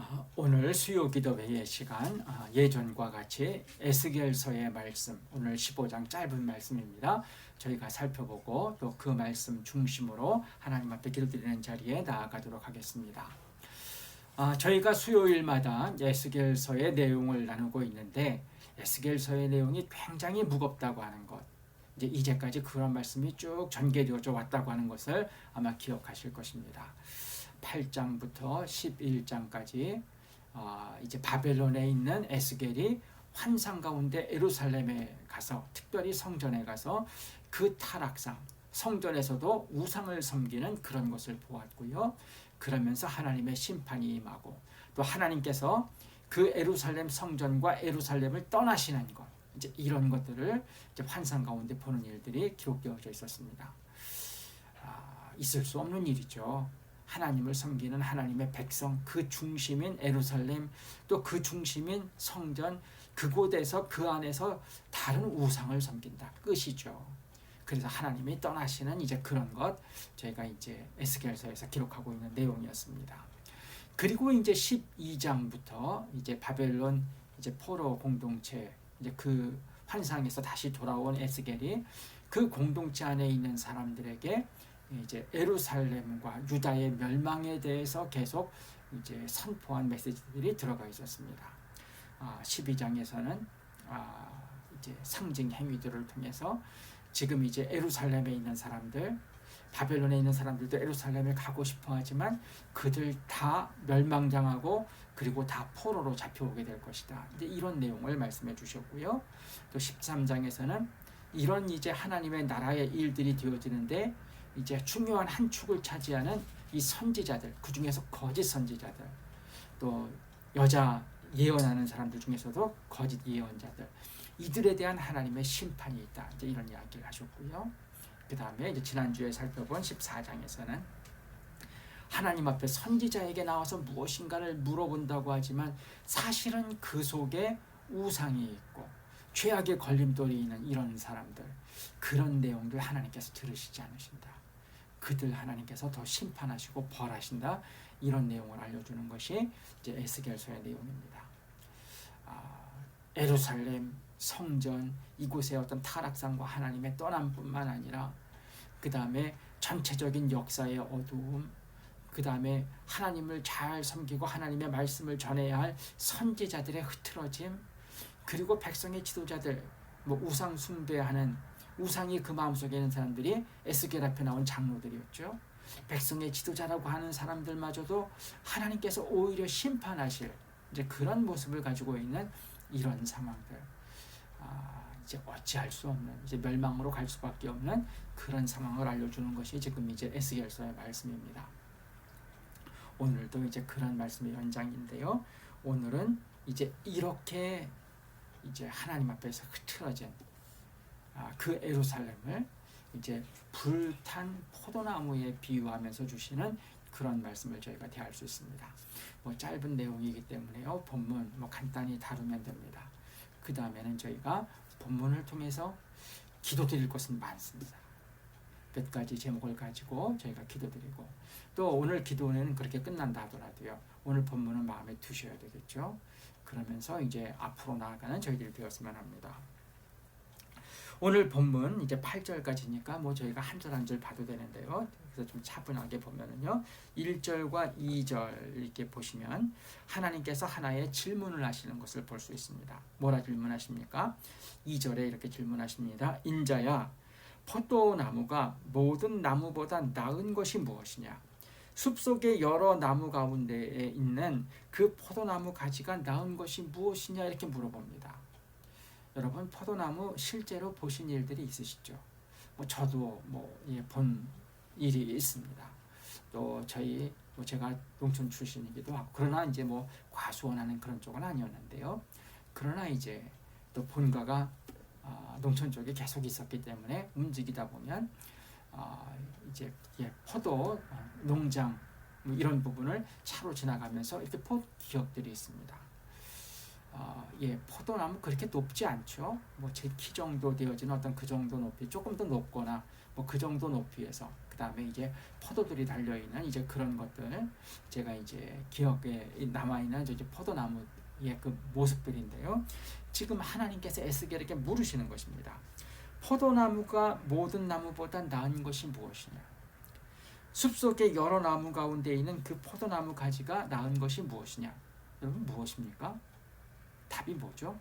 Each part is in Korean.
아, 오늘 수요 기도회의 시간 아, 예전과 같이 에스겔서의 말씀 오늘 15장 짧은 말씀입니다. 저희가 살펴보고 또 그 말씀 중심으로 하나님 앞에 기도드리는 자리에 나아가도록 하겠습니다. 아, 저희가 수요일마다 에스겔서의 내용을 나누고 있는데 에스겔서의 내용이 굉장히 무겁다고 하는 것 이제 이제까지 그런 말씀이 쭉 전개되어져 왔다고 하는 것을 아마 기억하실 것입니다. 8장부터 11장까지 어, 이제 바벨론에 있는 에스겔이 환상 가운데 에루살렘에 가서 특별히 성전에 가서 그 타락상 성전에서도 우상을 섬기는 그런 것을 보았고요. 그러면서 하나님의 심판이 임하고 또 하나님께서 그 에루살렘 성전과 에루살렘을 떠나시는 것 이제 이런 것들을 이제 환상 가운데 보는 일들이 기록되어져 있었습니다. 아, 있을 수 없는 일이죠. 하나님을 섬기는 하나님의 백성 그 중심인 에루살렘 또 그 중심인 성전 그곳에서 그 안에서 다른 우상을 섬긴다 끝이죠. 그래서 하나님이 떠나시는 이제 그런 것 저희가 이제 에스겔서에서 기록하고 있는 내용이었습니다. 그리고 이제 12장부터 이제 바벨론 이제 포로 공동체 이제 그 환상에서 다시 돌아온 에스겔이 그 공동체 안에 있는 사람들에게 이제 에루살렘과 유다의 멸망에 대해서 계속 이제 선포한 메시지들이 들어가 있었습니다. 아, 12장에서는 아, 이제 상징 행위들을 통해서 지금 이제 에루살렘에 있는 사람들, 바벨론에 있는 사람들도 에루살렘에 가고 싶어 하지만 그들 다 멸망당하고 그리고 다 포로로 잡혀오게 될 것이다. 이제 이런 내용을 말씀해 주셨고요. 또 13장에서는 이런 이제 하나님의 나라의 일들이 되어지는데 이제 중요한 한 축을 차지하는 이 선지자들 그 중에서 거짓 선지자들 또 여자 예언하는 사람들 중에서도 거짓 예언자들 이들에 대한 하나님의 심판이 있다 이제 이런 이야기를 하셨고요. 그 다음에 이제 지난주에 살펴본 14장에서는 하나님 앞에 선지자에게 나와서 무엇인가를 물어본다고 하지만 사실은 그 속에 우상이 있고 죄악의 걸림돌이 있는 이런 사람들 그런 내용들 하나님께서 들으시지 않으신다. 그들 하나님께서 더 심판하시고 벌하신다. 이런 내용을 알려주는 것이 이제 에스겔서의 내용입니다. 아, 에루살렘 성전 이곳의 어떤 타락상과 하나님의 떠남뿐만 아니라 그 다음에 전체적인 역사의 어두움, 그 다음에 하나님을 잘 섬기고 하나님의 말씀을 전해야 할 선지자들의 흐트러짐, 그리고 백성의 지도자들, 뭐 우상 숭배하는 우상이 그 마음속에 있는 사람들이 에스겔 앞에 나온 장로들이었죠. 백성의 지도자라고 하는 사람들마저도 하나님께서 오히려 심판하실 이제 그런 모습을 가지고 있는 이런 상황들. 아, 이제 어찌할 수 없는 이제 멸망으로 갈 수밖에 없는 그런 상황을 알려주는 것이 지금 이제 에스겔서의 말씀입니다. 오늘도 이제 그런 말씀의 연장인데요. 오늘은 이제 이렇게 이제 하나님 앞에서 흐트러진 아, 그 에루살렘을 이제 불탄 포도나무에 비유하면서 주시는 그런 말씀을 저희가 대할 수 있습니다. 뭐 짧은 내용이기 때문에요. 본문 뭐 간단히 다루면 됩니다. 그 다음에는 저희가 본문을 통해서 기도드릴 것은 많습니다. 몇 가지 제목을 가지고 저희가 기도드리고 또 오늘 기도는 그렇게 끝난다 하더라도요. 오늘 본문은 마음에 두셔야 되겠죠. 그러면서 이제 앞으로 나아가는 저희들이 되었으면 합니다. 오늘 본문 이제 8절까지니까 뭐 저희가 한 절 한 절 봐도 되는데요. 그래서 좀 차분하게 보면은요. 1절과 2절 이렇게 보시면 하나님께서 하나의 질문을 하시는 것을 볼 수 있습니다. 뭐라 질문하십니까? 2절에 이렇게 질문하십니다. 인자야 포도나무가 모든 나무보다 나은 것이 무엇이냐? 숲속의 여러 나무 가운데에 있는 그 포도나무 가지가 나은 것이 무엇이냐 이렇게 물어봅니다. 여러분 포도나무 실제로 보신 일들이 있으시죠? 뭐 저도 뭐본 예, 일이 있습니다. 또 저희 뭐 제가 농촌 출신이기도 하고 그러나 이제 뭐 과수원하는 그런 쪽은 아니었는데요. 그러나 이제 또 본가가 어, 농촌 쪽에 계속 있었기 때문에 움직이다 보면 어, 이제 예, 포도 어, 농장 뭐 이런 부분을 차로 지나가면서 이렇게 본 기억들이 있습니다. 어, 예, 포도나무 그렇게 높지 않죠. 뭐 제 키 정도 되어지는 어떤 그 정도 높이 조금 더 높거나 뭐 그 정도 높이에서 그 다음에 이제 포도들이 달려 있는 이제 그런 것들 제가 이제 기억에 남아 있는 이제 포도나무의 그 모습들인데요. 지금 하나님께서 에스겔에게 물으시는 것입니다. 포도나무가 모든 나무보다 나은 것이 무엇이냐? 숲속의 여러 나무 가운데 있는 그 포도나무 가지가 나은 것이 무엇이냐? 여러분 무엇입니까? 답이 뭐죠?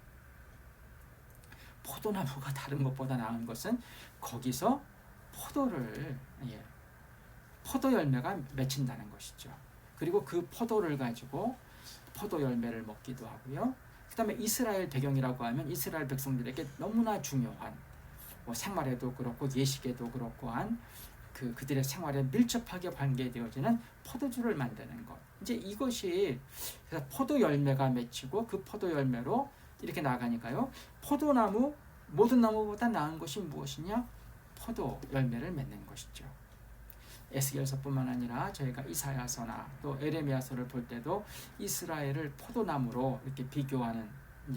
포도나무가 다른 것보다 나은 것은 거기서 포도를 예, 포도 열매가 맺힌다는 것이죠. 그리고 그 포도를 가지고 포도 열매를 먹기도 하고요. 그다음에 이스라엘 배경이라고 하면 이스라엘 백성들에게 너무나 중요한 뭐 생활에도 그렇고 예식에도 그렇고 한 그 그들의 생활에 밀접하게 관계되어지는 포도주를 만드는 것. 이제 이것이 포도 열매가 맺히고 그 포도 열매로 이렇게 나가니까요. 포도나무 모든 나무보다 나은 것이 무엇이냐? 포도 열매를 맺는 것이죠. 에스겔서뿐만 아니라 저희가 이사야서나 또 에레미야서를 볼 때도 이스라엘을 포도나무로 이렇게 비교하는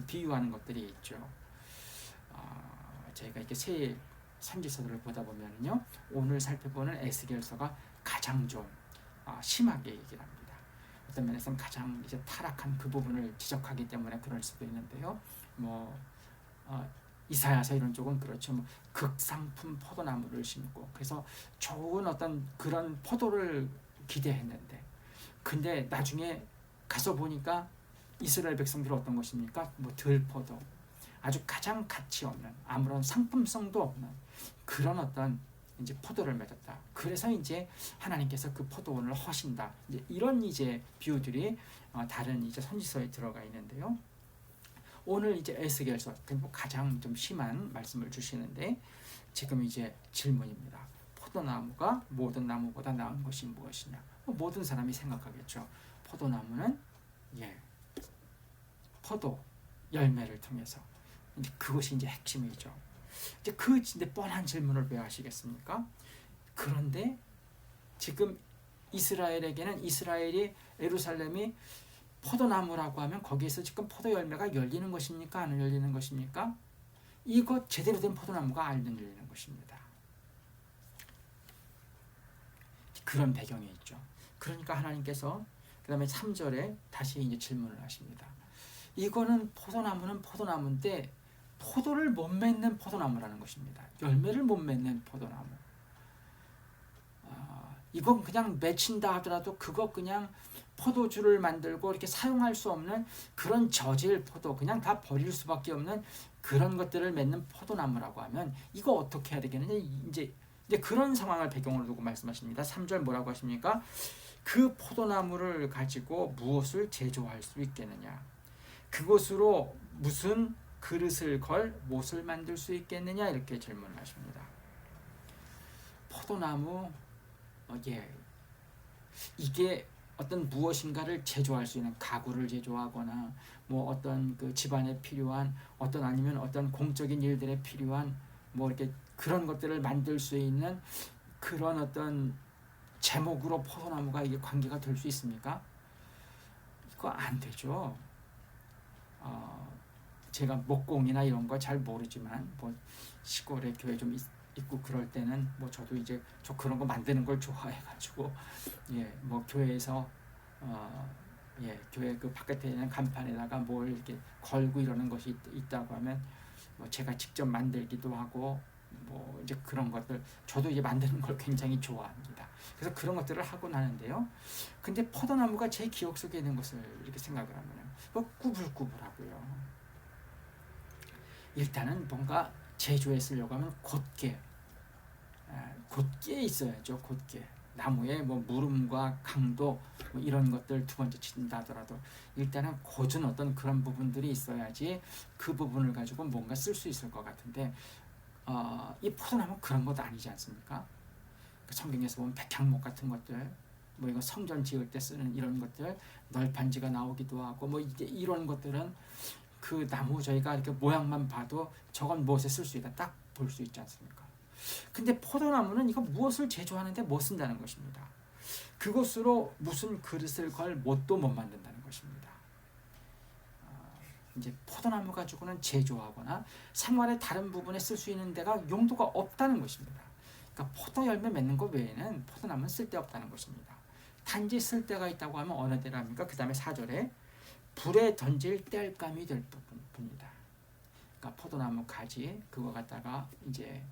비유하는 것들이 있죠. 어, 저희가 이렇게 새 선지서들을 보다 보면요 오늘 살펴보는 에스겔서가 가장 좀 어, 심하게 얘기를 합니다. 어떤 면에서는 가장 이제 타락한 그 부분을 지적하기 때문에 그럴 수도 있는데요. 뭐 어, 이사야서 이런 쪽은 그렇죠. 뭐 극상품 포도나무를 심고 그래서 좋은 어떤 그런 포도를 기대했는데 근데 나중에 가서 보니까 이스라엘 백성들은 어떤 것입니까? 뭐 들포도 아주 가장 가치 없는 아무런 상품성도 없는 그런 어떤 이제 포도를 맺었다. 그래서 이제 하나님께서 그 포도원을 허신다. 이제 이런 이제 비유들이 어, 다른 이제 선지서에 들어가 있는데요. 오늘 이제 에스겔서 뭐 가장 좀 심한 말씀을 주시는데 지금 이제 질문입니다. 포도나무가 모든 나무보다 나은 것이 무엇이냐? 뭐 모든 사람이 생각하겠죠. 포도나무는 예 포도 열매를 통해서 이제 그것이 이제 핵심이죠. 이제 그 이제 뻔한 질문을 왜 하시겠습니까? 그런데 지금 이스라엘에게는 이스라엘이 에루살렘이 포도나무라고 하면 거기에서 지금 포도 열매가 열리는 것입니까? 안 열리는 것입니까? 이것 제대로 된 포도나무가 안 열리는 것입니다. 그런 배경이 있죠. 그러니까 하나님께서 그 다음에 3절에 다시 이제 질문을 하십니다. 이거는 포도나무는 포도나무인데 포도를 못 맺는 포도나무라는 것입니다. 열매를 못 맺는 포도나무. 아, 이건 그냥 맺힌다 하더라도 그거 그냥 포도주를 만들고 이렇게 사용할 수 없는 그런 저질 포도 그냥 다 버릴 수밖에 없는 그런 것들을 맺는 포도나무라고 하면 이거 어떻게 해야 되겠느냐 이제 이제 그런 상황을 배경으로 두고 말씀하십니다. 3절 뭐라고 하십니까? 그 포도나무를 가지고 무엇을 제조할 수 있겠느냐? 그것으로 무슨 그릇을 걸 못을 만들 수 있겠느냐 이렇게 질문하십니다. 포도나무 어, 예 이게 어떤 무엇인가를 제조할 수 있는 가구를 제조하거나 뭐 어떤 그 집안에 필요한 어떤 아니면 어떤 공적인 일들에 필요한 뭐 이렇게 그런 것들을 만들 수 있는 그런 어떤 제목으로 포도나무가 이게 관계가 될 수 있습니까? 이거 안 되죠. 어, 제가 목공이나 이런 거 잘 모르지만 뭐 시골에 교회 좀 있, 있고 그럴 때는 뭐 저도 이제 저 그런 거 만드는 걸 좋아해가지고 예 뭐 교회에서 어 예 교회 그 바깥에 있는 간판에다가 뭘 이렇게 걸고 이러는 것이 있, 다고 하면 뭐 제가 직접 만들기도 하고 뭐 이제 그런 것들 저도 이제 만드는 걸 굉장히 좋아합니다. 그래서 그런 것들을 하고 나는데요. 근데 포도나무가 제 기억 속에 있는 것을 이렇게 생각을 하면 뭐 꾸불꾸불하고요. 일단은 뭔가 제조에 쓰려고 하면 곧게 곧게 있어야죠. 곧게 나무의 뭐 무름과 강도 뭐 이런 것들 두 번째 친다 하더라도 일단은 고준 어떤 그런 부분들이 있어야지 그 부분을 가지고 뭔가 쓸 수 있을 것 같은데 어, 이 포도나무 그런 것도 아니지 않습니까? 그 성경에서 보면 백향목 같은 것들 뭐 이거 성전 지을 때 쓰는 이런 것들 널판지가 나오기도 하고 뭐 이제 이런 것들은 그 나무 저희가 이렇게 모양만 봐도 저건 무엇에 쓸 수 있다 딱 볼 수 있지 않습니까? 근데 포도나무는 이거 무엇을 제조하는데 못 쓴다는 것입니다. 그것으로 무슨 그릇을 걸 못도 못 만든다는 것입니다. 아, 이제 포도나무 가지고는 제조하거나 생활의 다른 부분에 쓸 수 있는 데가 용도가 없다는 것입니다. 그러니까 포도 열매 맺는 것 외에는 포도나무는 쓸데없다는 것입니다. 단지 쓸 데가 있다고 하면 어느 데랍니까? 그 다음에 4절에 불에 던질 땔감이 될 뿐입니다. 그러니까 포도나무 가지 그거 갖다가 이제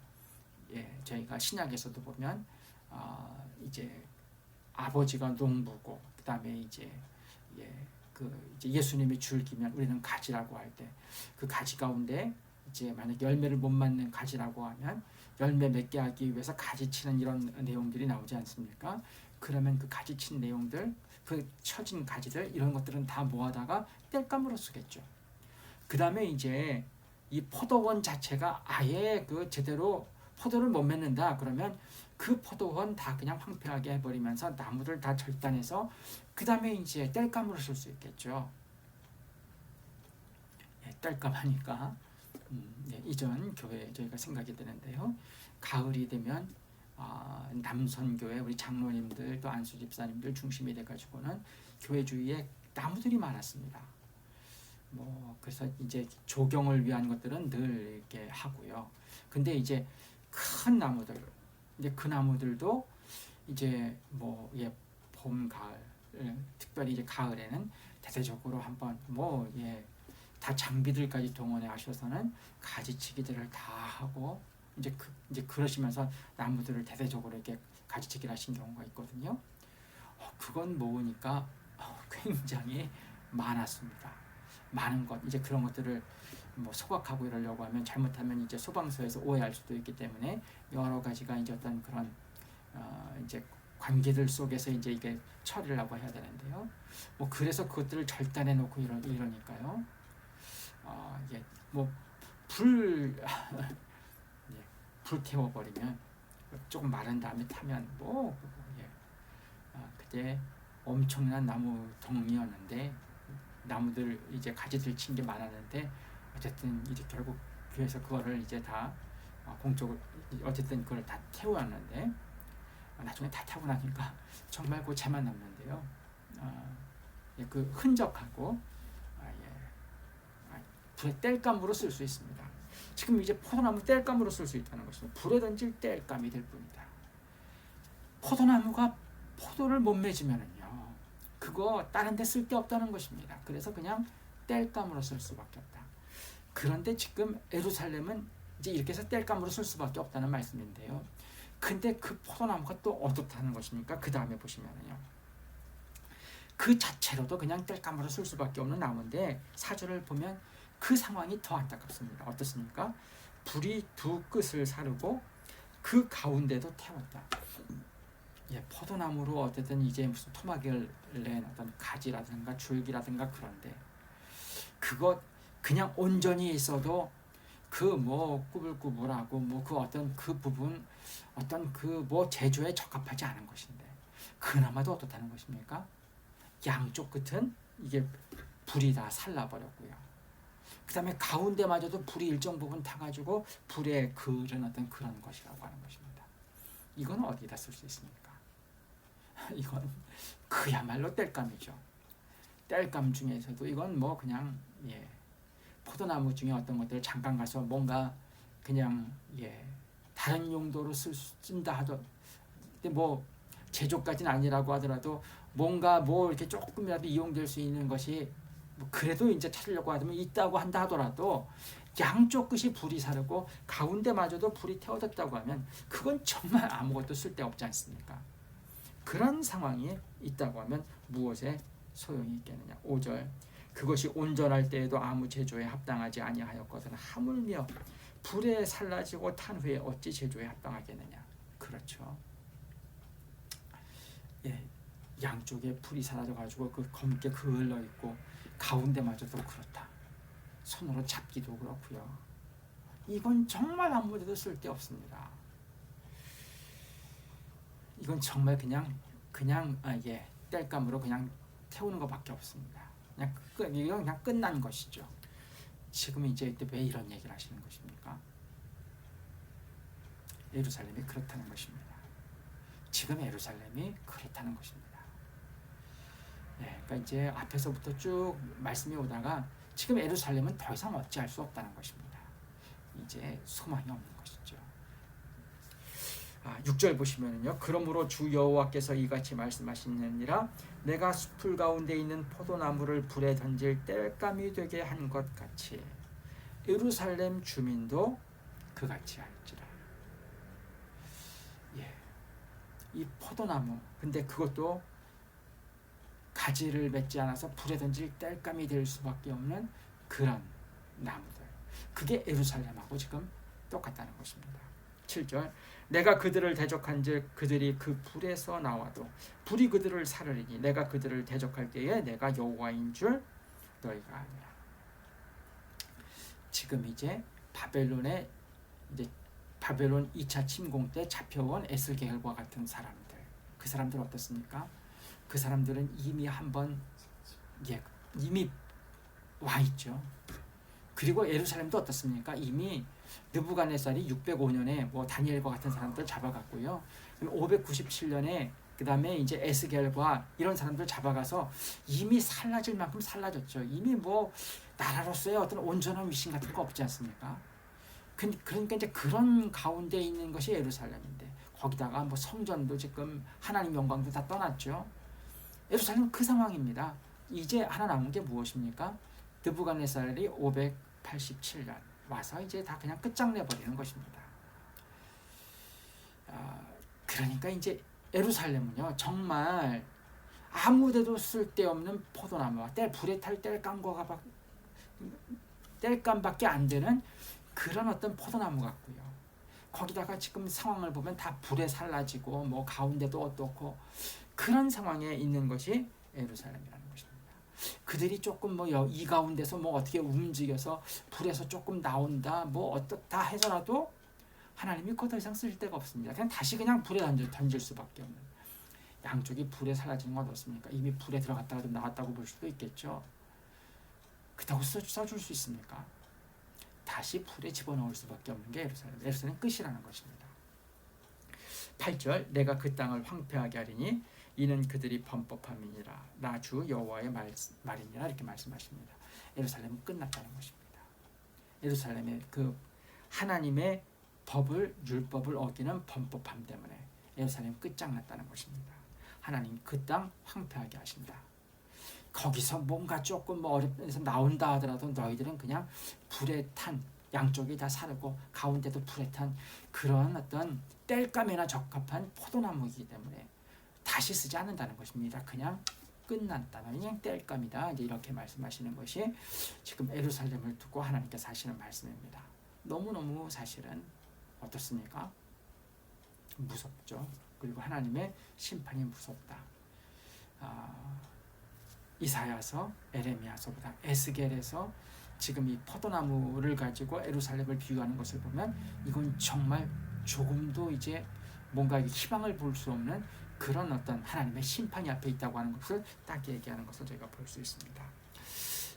예, 저희가 신약에서도 보면 어, 이제 아버지가 농부고 그다음에 이제 예, 그 이제 예수님이 줄기면 우리는 가지라고 할 때 그 가지 가운데 이제 만약 열매를 못 맞는 가지라고 하면 열매 맺게 하기 위해서 가지치는 이런 내용들이 나오지 않습니까? 그러면 그 가지친 내용들, 그 처진 가지들 이런 것들은 다 모아다가 뗄감으로 쓰겠죠. 그 다음에 이제 이 포도원 자체가 아예 그 제대로 포도를 못 맺는다 그러면 그 포도원 다 그냥 황폐하게 해버리면서 나무를 다 절단해서 그 다음에 이제 뗄감으로 쓸 수 있겠죠. 예, 뗄감 하니까 음, 예, 이전 교회 저희가 생각이 드는데요. 가을이 되면 아, 남선교회 우리 장로님들 또 안수 집사님들 중심이 돼가지고는 교회 주위에 나무들이 많았습니다. 뭐 그래서 이제 조경을 위한 것들은 늘 이렇게 하고요. 근데 이제 큰 나무들 이제 그 나무들도 이제 뭐 예, 봄 가을 예, 특별히 이제 가을에는 대대적으로 한번 뭐 예, 다 장비들까지 동원해 하셔서는 가지치기들을 다 하고 이제 그 이제 그러시면서 나무들을 대대적으로 이렇게 가지치기를 하신 경우가 있거든요. 어, 그건 모으니까 어, 굉장히 많았습니다. 많은 것 이제 그런 것들을 뭐 소각하고 이러려고 하면 잘못하면 이제 소방서에서 오해할 수도 있기 때문에 여러 가지가 이제 어떤 그런 어 이제 관계들 속에서 이제 이게 처리를 하고 해야 되는데요. 뭐 그래서 그것들을 절단해 놓고 이러, 이러니까요. 어 이게 뭐불 예, 불 태워 버리면 조금 마른 다음에 타면 뭐 예. 아, 그때 엄청난 나무 덩이였는데 나무들 이제 가지들 친 게 많았는데 어쨌든 이제 결국 교회에서 그거를 이제 다 어, 공적으로 어쨌든 그걸 다 태워놨는데 어, 나중에 다 타고 나니까 정말 그 재만 남는데요. 어, 예, 그 흔적하고 아, 예. 아, 불에 뗄감으로 쓸 수 있습니다. 지금 이제 포도나무 뗄감으로 쓸 수 있다는 것입니다. 불에 던질 뗄감이 될 뿐이다. 포도나무가 포도를 못 맺으면은요, 그거 다른 데 쓸 데 없다는 것입니다. 그래서 그냥 뗄감으로 쓸 수밖에 없다. 그런데 지금 에루살렘은 이제 이렇게 해서 뗄감으로 쓸 수밖에 없다는 말씀인데요. 근데 그 포도나무가 또 어떻다는 것입니까? 그 다음에 보시면은요. 그 자체로도 그냥 뗄감으로 쓸 수밖에 없는 나무인데 사절을 보면 그 상황이 더 안타깝습니다. 어떻습니까? 불이 두 끝을 사르고 그 가운데도 태웠다. 예, 포도나무로 어쨌든 이제 무슨 토막을 낸 어떤 가지라든가 줄기라든가 그런데 그것 그냥 온전히 있어도 그 뭐 꾸불꾸불하고 뭐 그 어떤 그 부분 어떤 그 뭐 제조에 적합하지 않은 것인데 그나마도 어떻다는 것입니까? 양쪽 끝은 이게 불이 다 살라버렸고요. 그 다음에 가운데마저도 불이 일정 부분 타가지고 불에 그은 어떤 그런 것이라고 하는 것입니다. 이건 어디다 쓸 수 있습니까? 이건 그야말로 땔감이죠. 땔감 중에서도 이건 뭐 그냥 예 포도나무 중에 어떤 것들 잠깐 가서 뭔가 그냥 예 다른 용도로 쓸 쓴다 하더 근데 뭐 제조까지는 아니라고 하더라도 뭔가 뭐 이렇게 조금이라도 이용될 수 있는 것이 뭐 그래도 이제 찾으려고 하면 있다고 한다 하더라도 양쪽 끝이 불이 사르고 가운데마저도 불이 태워졌다고 하면 그건 정말 아무것도 쓸데없지 않습니까? 그런 상황이 있다고 하면 무엇에 소용이 있겠느냐? 5절 그것이 온전할 때에도 아무 제조에 합당하지 아니하였거든 하물며 불에 살라지고 탄 후에 어찌 제조에 합당하겠느냐? 그렇죠. 예, 양쪽에 불이 사라져 가지고 그 검게 그을러 있고 가운데마저도 그렇다. 손으로 잡기도 그렇고요. 이건 정말 아무데도 쓸데 없습니다. 이건 정말 그냥 그냥 아, 예 뗄감으로 그냥 태우는 것밖에 없습니다. 그냥 끝 이건 그냥 끝난 것이죠. 지금 이제 왜 이런 얘기를 하시는 것입니까? 예루살렘이 그렇다는 것입니다. 지금 예루살렘이 그렇다는 것입니다. 예, 그러니까 이제 앞에서부터 쭉 말씀이 오다가 지금 예루살렘은 더 이상 어찌할 수 없다는 것입니다. 이제 소망이 없는 것이죠. 아, 6절 보시면은요. 그러므로 주 여호와께서 이같이 말씀하시느니라 내가 숲풀 가운데 있는 포도나무를 불에 던질 땔감이 되게 한 것 같이 예루살렘 주민도 그같이 할지라. 예. 이 포도나무 근데 그것도 가지를 맺지 않아서 불에 던질 땔감이 될 수밖에 없는 그런 나무들. 그게 예루살렘하고 지금 똑같다는 것입니다. 7절 내가 그들을 대적한즉 그들이 그 불에서 나와도 불이 그들을 사르리니 내가 그들을 대적할 때에 내가 여호와인 줄 너희가 아니라. 지금 이제 바벨론의 이제 바벨론 2차 침공 때 잡혀온 에스겔과 같은 사람들. 그 사람들 어떻습니까? 그 사람들은 이미 한번 예, 이미 와 있죠. 그리고 예루살렘도 어떻습니까? 이미 느부갓네살이 605년에 뭐 다니엘과 같은 사람들 잡아갔고요. 597년에 그 다음에 이제 에스겔과 이런 사람들 잡아가서 이미 살라질 만큼 살라졌죠. 이미 뭐 나라로서의 어떤 온전한 위신 같은 거 없지 않습니까? 그러니까 이제 그런 가운데 있는 것이 예루살렘인데 거기다가 뭐 성전도 지금 하나님 영광도 다 떠났죠. 예루살렘 그 상황입니다. 이제 하나 남은 게 무엇입니까? 느부갓네살이 587년 와서 이제 다 그냥 끝장내 버리는 것입니다. 아, 그러니까 이제 예루살렘은요 정말 아무데도 쓸데없는 포도나무와 때 불에 탈 땔감과 땔감밖에 안 되는 그런 어떤 포도나무 같고요. 거기다가 지금 상황을 보면 다 불에 살라지고 뭐 가운데도 어떻고 그런 상황에 있는 것이 예루살렘이라는 것입니다. 그들이 조금 뭐 이 가운데서 뭐 어떻게 움직여서 불에서 조금 나온다 뭐 어떻다 해서라도 하나님이 그더 이상 쓸 데가 없습니다. 그냥 다시 그냥 불에 던질, 던질 수밖에 없는 양쪽이 불에 사라지는 건 어떻습니까? 이미 불에 들어갔다가 나왔다고 볼 수도 있겠죠. 그렇다고 써, 써줄 수 있습니까? 다시 불에 집어넣을 수밖에 없는 게 예루살렘. 예루살렘 끝이라는 것입니다. 8절 내가 그 땅을 황폐하게 하리니 이는 그들이 범법함이니라 나 주 여호와의 말, 말이니라 이렇게 말씀하십니다. 예루살렘은 끝났다는 것입니다. 예루살렘의 그 하나님의 법을 율법을 어기는 범법함 때문에 예루살렘 끝장났다는 것입니다. 하나님 그 땅 황폐하게 하신다. 거기서 뭔가 조금 뭐 어렵해서 나온다 하더라도 너희들은 그냥 불에 탄 양쪽이 다 사르고 가운데도 불에 탄 그런 어떤 땔감에나 적합한 포도나무이기 때문에 다시 쓰지 않는다는 것입니다. 그냥 끝났다. 그냥 뗄감이다. 이제 이렇게 말씀하시는 것이 지금 에루살렘을 두고 하나님께서 하시는 말씀입니다. 너무너무 사실은 어떻습니까? 무섭죠. 그리고 하나님의 심판이 무섭다. 아, 이사야서, 에레미야서보다 에스겔에서 지금 이 포도나무를 가지고 에루살렘을 비유하는 것을 보면 이건 정말 조금도 이제 뭔가 희망을 볼 수 없는 그런 어떤 하나님의 심판이 앞에 있다고 하는 것을 딱 얘기하는 것을 저희가 볼 수 있습니다.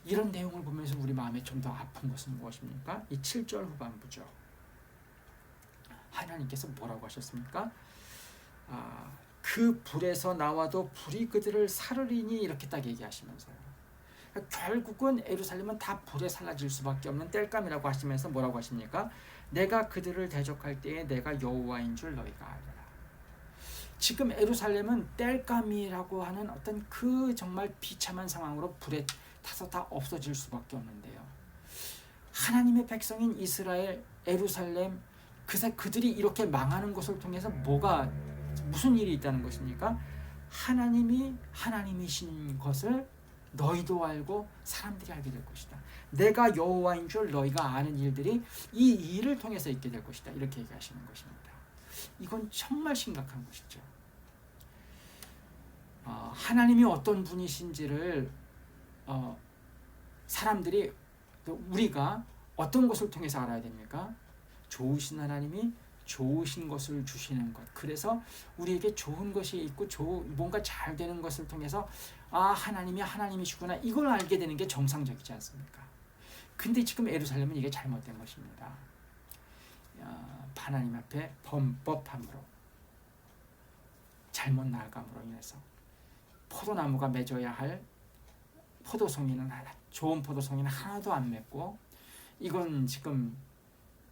이런 내용을 보면서 우리 마음에 좀 더 아픈 것은 무엇입니까? 이 7절 후반부죠. 하나님께서 뭐라고 하셨습니까? 아, 그 불에서 나와도 불이 그들을 사르리니 이렇게 딱 얘기하시면서요. 결국은 에루살렘은 다 불에 살라질 수밖에 없는 땔감이라고 하시면서 뭐라고 하십니까? 내가 그들을 대적할 때에 내가 여호와인 줄 너희가 알라. 지금 에루살렘은 땔감이라고 하는 어떤 그 정말 비참한 상황으로 불에 타서 다 없어질 수밖에 없는데요. 하나님의 백성인 이스라엘, 에루살렘, 그새 그들이 이렇게 망하는 것을 통해서 뭐가 무슨 일이 있다는 것입니까? 하나님이 하나님이신 것을 너희도 알고 사람들이 알게 될 것이다. 내가 여호와인 줄 너희가 아는 일들이 이 일을 통해서 있게 될 것이다. 이렇게 얘기하시는 것입니다. 이건 정말 심각한 것이죠. 어, 하나님이 어떤 분이신지를 어, 사람들이 우리가 어떤 것을 통해서 알아야 됩니까? 좋으신 하나님이 좋으신 것을 주시는 것. 그래서 우리에게 좋은 것이 있고 조, 뭔가 잘 되는 것을 통해서 아 하나님이 하나님이시구나 이걸 알게 되는 게 정상적이지 않습니까? 근데 지금 에루살렘은 이게 잘못된 것입니다. 어, 하나님 앞에 범법함으로 잘못 나아감으로 인해서 포도나무가 맺어야 할 포도송이는 하나, 좋은 포도송이는 하나도 안 맺고 이건 지금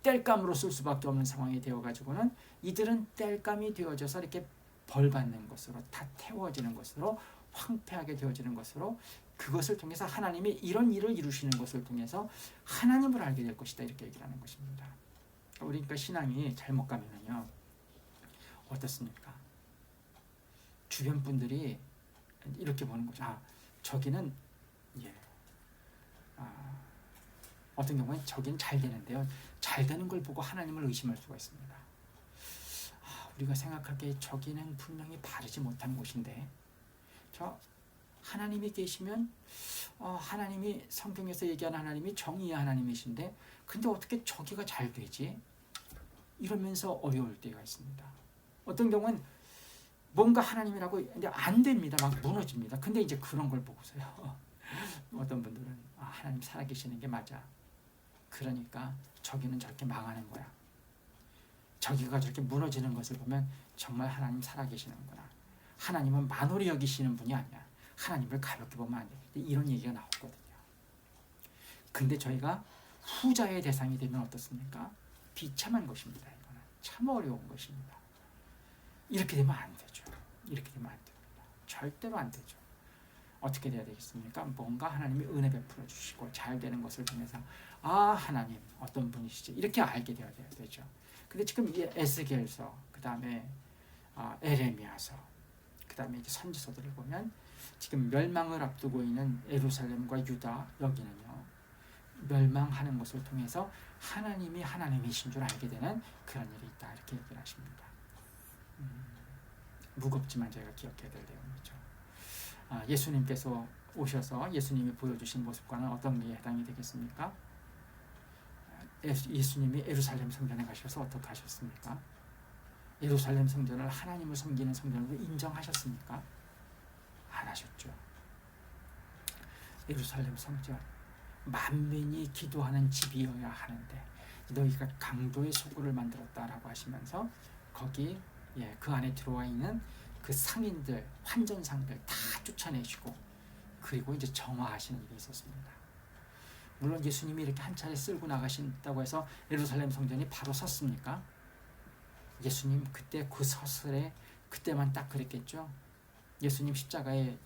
땔감으로 쓸 수밖에 없는 상황이 되어 가지고는 이들은 땔감이 되어져서 이렇게 벌 받는 것으로 다 태워지는 것으로 황폐하게 되어지는 것으로 그것을 통해서 하나님이 이런 일을 이루시는 것을 통해서 하나님을 알게 될 것이다 이렇게 얘기를 하는 것입니다. 우리가 신앙이 잘못 가면은요 어떻습니까? 주변 분들이 이렇게 보는 거죠. 아 저기는 예, 아, 어떤 경우에 저기는 잘 되는데요. 잘 되는 걸 보고 하나님을 의심할 수가 있습니다. 아, 우리가 생각하기에 저기는 분명히 바르지 못한 곳인데 저 하나님이 계시면 어, 하나님이 성경에서 얘기하는 하나님이 정의의 하나님이신데 근데 어떻게 저기가 잘 되지? 이러면서 어려울 때가 있습니다. 어떤 경우는 뭔가 하나님이라고 이제 안 됩니다. 막 무너집니다. 근데 이제 그런 걸 보고서요. 어떤 분들은 아, 하나님 살아계시는 게 맞아. 그러니까 저기는 저렇게 망하는 거야. 저기가 저렇게 무너지는 것을 보면 정말 하나님 살아계시는구나. 하나님은 만홀히 여기시는 분이 아니야. 하나님을 가볍게 보면 안 돼. 이런 얘기가 나왔거든요. 근데 저희가 후자의 대상이 되면 어떻습니까? 비참한 것입니다. 이거는 참 어려운 것입니다. 이렇게 되면 안 되죠. 이렇게 되면 안 됩니다. 절대로 안 되죠. 어떻게 돼야 되겠습니까? 뭔가 하나님이 은혜 베풀어 주시고 잘 되는 것을 통해서 아 하나님 어떤 분이시지 이렇게 알게 되어야 되죠. 근데 지금 이 에스겔서 그 다음에 아, 에레미야서 그 다음에 이제 선지서들을 보면 지금 멸망을 앞두고 있는 에루살렘과 유다 여기는요 멸망하는 것을 통해서 하나님이 하나님이신 줄 알게 되는 그런 일이 있다 이렇게 얘기를 하십니다. 음, 무겁지만 저희가 기억해야 될 내용이죠. 아, 예수님께서 오셔서 예수님이 보여주신 모습과는 어떤 게 해당이 되겠습니까? 예수님이 예루살렘 성전에 가셔서 어떻게 하셨습니까? 예루살렘 성전을 하나님을 섬기는 성전으로 인정하셨습니까? 안 하셨죠. 예루살렘 성전 만민이 기도하는 집이어야 하는데 너희가 강도의 소굴을 만들었다라고 하시면서 거기 예, 그 안에 들어와 있는 그 상인들 환전상들 다 쫓아내시고 그리고 이제 정화하시는 일이 있었습니다. 물론 예수님이 이렇게 한 차례 쓸고 나가신다고 해서 예루살렘 성전이 바로 섰습니까? 예수님 그때 그 서슬에 그때만 딱 그랬겠죠. 예수님 십자가에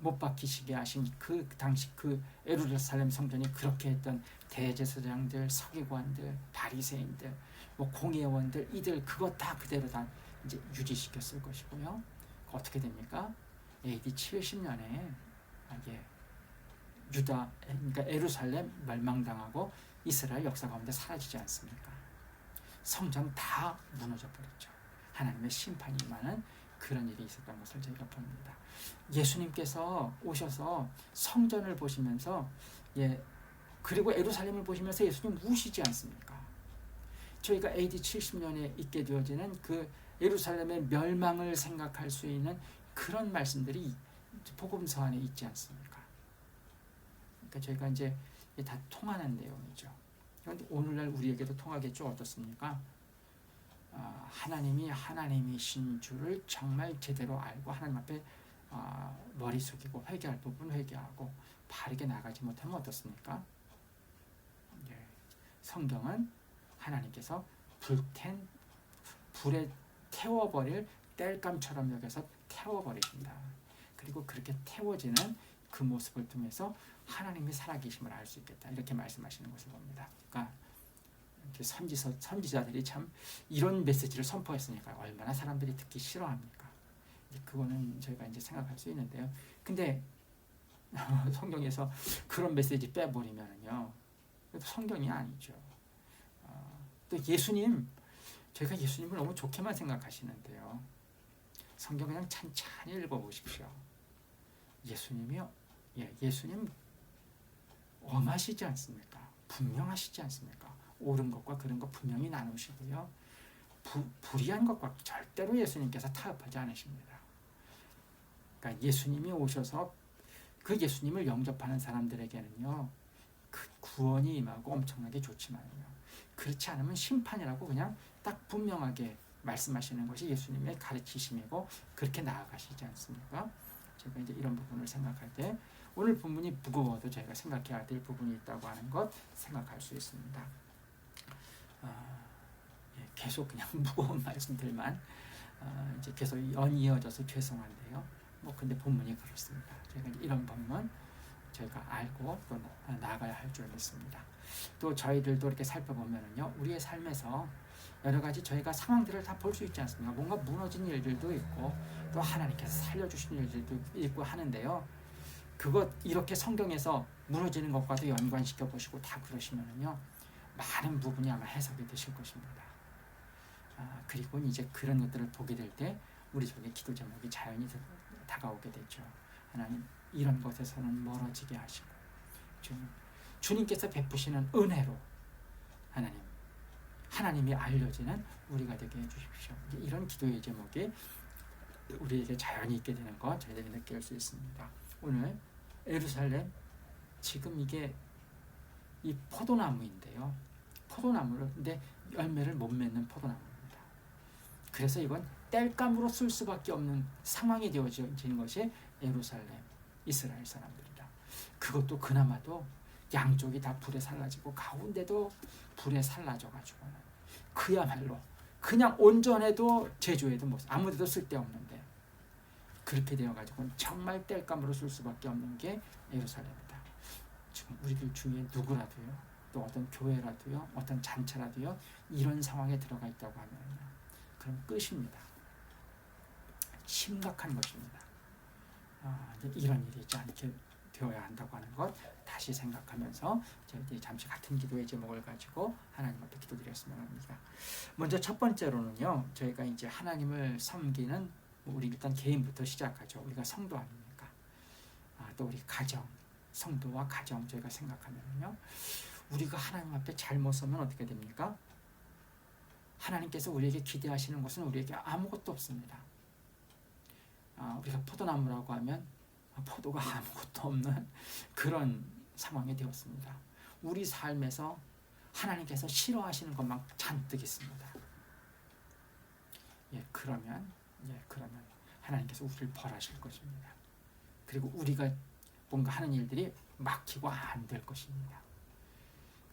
못 박히시게 하신 그 당시 그 예루살렘 성전이 그렇게 했던 대제사장들, 서기관들, 바리새인들, 뭐 공예원들 이들 그거 다 그대로 다 이제 유지시켰을 것이고요. 어떻게 됩니까? AD 70년에 이게 유다 그러니까 예루살렘 멸망당하고 이스라엘 역사 가운데 사라지지 않습니까? 성전 다 무너져 버렸죠. 하나님의 심판이 임하는 그런 일이 있었던 것을 저희가 봅니다. 예수님께서 오셔서 성전을 보시면서 예 그리고 예루살렘을 보시면서 예수님 우시지 않습니까? 저희가 AD 70년에 있게 되어지는 그 예루살렘의 멸망을 생각할 수 있는 그런 말씀들이 복음서 안에 있지 않습니까? 그러니까 저희가 이제 다 통하는 내용이죠. 그런데 오늘날 우리에게도 통하겠죠? 어떻습니까? 어, 하나님이 하나님이신 줄을 정말 제대로 알고 하나님 앞에 어, 머리 숙이고 회개할 부분 회개하고 바르게 나가지 못하면 어떻습니까? 예, 성경은 하나님께서 불텐 불에 태워버릴 땔감처럼 여겨서 태워버리신다. 그리고 그렇게 태워지는 그 모습을 통해서 하나님이 살아계심을 알 수 있겠다. 이렇게 말씀하시는 것을 봅니다. 그러니까 선지서 선지자들이 참 이런 메시지를 선포했으니까 얼마나 사람들이 듣기 싫어합니까? 그거는 저희가 이제 생각할 수 있는데요. 근데 성경에서 그런 메시지 빼버리면요, 성경이 아니죠. 어, 또 예수님, 저희가 예수님을 너무 좋게만 생각하시는데요. 성경 그냥 찬찬히 읽어보십시오. 예수님이요, 예, 예수님 엄하시지 않습니까? 분명하시지 않습니까? 옳은 것과 그른 것 분명히 나누시고요. 부, 불의한 것과 절대로 예수님께서 타협하지 않으십니다. 그러니까 예수님이 오셔서 그 예수님을 영접하는 사람들에게는요. 그 구원이 임하고 엄청나게 좋지만요. 그렇지 않으면 심판이라고 그냥 딱 분명하게 말씀하시는 것이 예수님의 가르치심이고 그렇게 나아가시지 않습니까? 제가 이제 이런 부분을 생각할 때 오늘 본문이 무거워도 저희가 생각해야 될 부분이 있다고 하는 것 생각할 수 있습니다. 어, 예, 계속 그냥 무거운 말씀들만 어, 이제 계속 연이어져서 죄송한데요. 뭐 근데 본문이 그렇습니다. 이제 이런 본문 저희가 알고 또 나- 나아가야 할 줄 믿습니다. 또 저희들도 이렇게 살펴보면은요, 우리의 삶에서 여러 가지 저희가 상황들을 다 볼 수 있지 않습니까? 뭔가 무너진 일들도 있고 또 하나님께서 살려주신 일들도 있고 하는데요. 그것 이렇게 성경에서 무너지는 것과도 연관시켜 보시고 다 그러시면은요, 많은 부분이 아마 해석이 되실 것입니다. 아, 그리고 이제 그런 것들을 보게 될 때 우리 속에 기도 제목이 자연히 다- 다가오게 되죠. 하나님 이런 것에서는 멀어지게 하시고 주님 주님께서 베푸시는 은혜로 하나님 하나님이 알려지는 우리가 되게 해주십시오. 이런 기도의 제목이 우리에게 자연히 있게 되는 것 저희들이 느낄 수 있습니다. 오늘 에루살렘 지금 이게 이 포도나무인데요. 포도나무를 근데 열매를 못 맺는 포도나무입니다. 그래서 이건 땔감으로 쓸 수밖에 없는 상황이 되어진 것이 예루살렘 이스라엘 사람들이다. 그것도 그나마도 양쪽이 다 불에 살라지고 가운데도 불에 살라져 가지고 그야말로 그냥 온전해도 제조해도 못 아무데도 쓸데없는데 그렇게 되어 가지고 정말 땔감으로 쓸 수밖에 없는 게 예루살렘이다. 지금 우리들 중에 누구라도요 또 어떤 교회라도요 어떤 잔치라도요 이런 상황에 들어가 있다고 하면요 그럼 끝입니다. 심각한 것입니다. 아, 이런 일이 있지 않게 되어야 한다고 하는 것 다시 생각하면서 저희들이 잠시 같은 기도의 제목을 가지고 하나님 앞에 기도드렸으면 합니다. 먼저 첫 번째로는요, 저희가 이제 하나님을 섬기는 뭐 우리 일단 개인부터 시작하죠. 우리가 성도 아닙니까? 아, 또 우리 가정, 성도와 가정 저희가 생각하면요, 우리가 하나님 앞에 잘못 서면 어떻게 됩니까? 하나님께서 우리에게 기대하시는 것은 우리에게 아무것도 없습니다. 아, 우리가 포도나무라고 하면 포도가 아무것도 없는 그런 상황이 되었습니다. 우리 삶에서 하나님께서 싫어하시는 것만 잔뜩 있습니다. 예, 그러면 예, 그러면 하나님께서 우리를 벌하실 것입니다. 그리고 우리가 뭔가 하는 일들이 막히고 안 될 것입니다.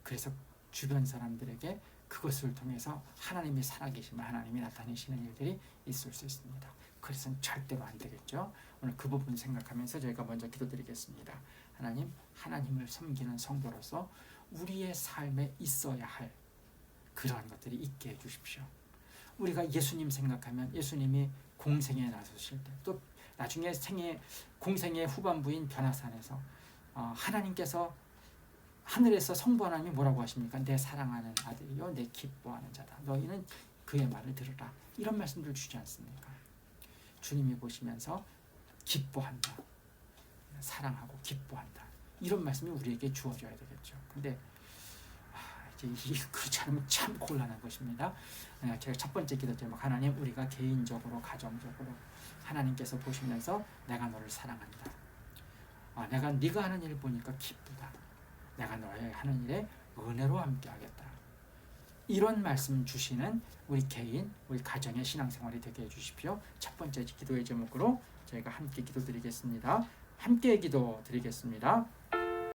그래서 주변 사람들에게 그것을 통해서 하나님이 살아계시면 하나님이 나타내시는 일들이 있을 수 있습니다. 그래서는 절대로 안 되겠죠. 오늘 그 부분 생각하면서 저희가 먼저 기도드리겠습니다. 하나님, 하나님을 섬기는 성도로서 우리의 삶에 있어야 할 그러한 것들이 있게 해주십시오. 우리가 예수님 생각하면 예수님이 공생에 나서실 때 또 나중에 생애 공생의 후반부인 변화산에서 어, 하나님께서 하늘에서 성부 하나님이 뭐라고 하십니까? 내 사랑하는 아들이요, 내 기뻐하는 자다. 너희는 그의 말을 들으라. 이런 말씀들 주지 않습니까? 주님이 보시면서 기뻐한다. 사랑하고 기뻐한다. 이런 말씀이 우리에게 주어져야 되겠죠. 근데 아, 그렇지 않으면 참 곤란한 것입니다. 네, 제가 첫 번째 기도 제목 하나님 우리가 개인적으로 가정적으로 하나님께서 보시면서 내가 너를 사랑한다. 아, 내가 네가 하는 일 보니까 기쁘다. 내가 너의 하는 일에 은혜로 함께하겠다. 이런 말씀 주시는 우리 개인, 우리 가정의 신앙생활이 되게 해주십시오. 첫 번째 기도의 제목으로 저희가 함께 기도드리겠습니다. 함께 기도 드리겠습니다.